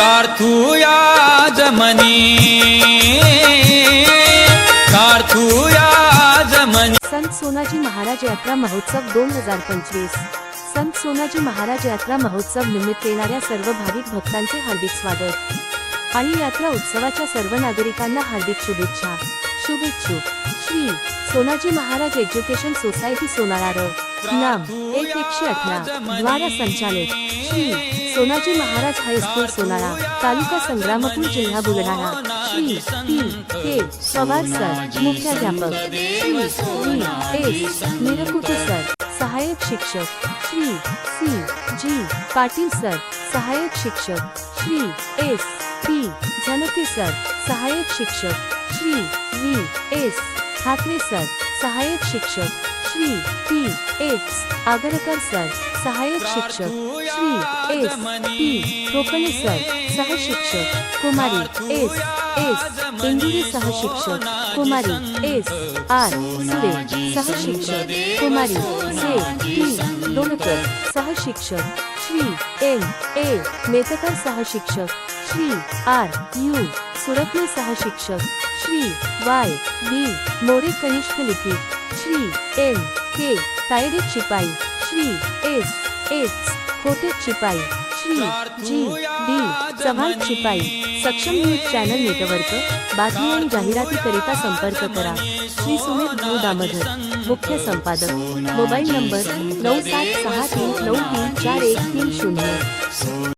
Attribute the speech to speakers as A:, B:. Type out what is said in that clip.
A: प्रार्थूया जमनी प्रार्थूया जमनी.
B: संत सोनाजी महाराज यात्रा महोत्सव दोन हजार पंचवीस. संत सोनाजी महाराज यात्रा महोत्सव निमित्त येणाऱ्या सर्व भाविक भक्तांचे हार्दिक स्वागत. आणि यात्रा उत्सवाच्या सर्व नागरिकांना हार्दिक शुभेच्छा. शुभेच्छुक श्री सोनाजी महाराज एज्युकेशन सोसायटी सोनारा र नाम एक एकशे अठरा. द्वारा संचालित श्री सोनाजी महाराज हायस्कूल सोनाळा तालुका संग्रामपूर जिल्हा Buldhana. Shri P K Pawar sir मुख्याध्यापक. श्री एस निरकुटे सर सहाय्यक शिक्षक. Shri C G Patil sir सहाय्यक शिक्षक. Shri S P Zanke sir सहाय्यक शिक्षक. Shri V S Thakare sir सहाय्यक शिक्षक. Shri P S Agarkar sir सहाय्यक शिक्षक. Shri S P Tokane sir सहशिक्षक कुमारी एस एस इंदुरी सहशिक्षक कुमारी एस आर सुरे सहशिक्षक कुमारी से टी लोणकर सहशिक्षक श्री एम ए मेतकर सहशिक्षक श्री आर यू सुरत्ने सहशिक्षक श्री वाय बी मोरे कनिष्ठ लिपिक श्री एम के तायडे चिपाई श्री एस एस खोटे चिपाई श्री जी डी चव्हाण चिपाई सक्षम न्यूज चॅनल नेटवर्क बातमी आणि जाहिरातीकरिता संपर्क करा श्री सुमित भाऊ दामोदर मुख्य संपादक मोबाईल नंबर नऊ सात सहा तीन नऊ तीन चार एक तीन शून्य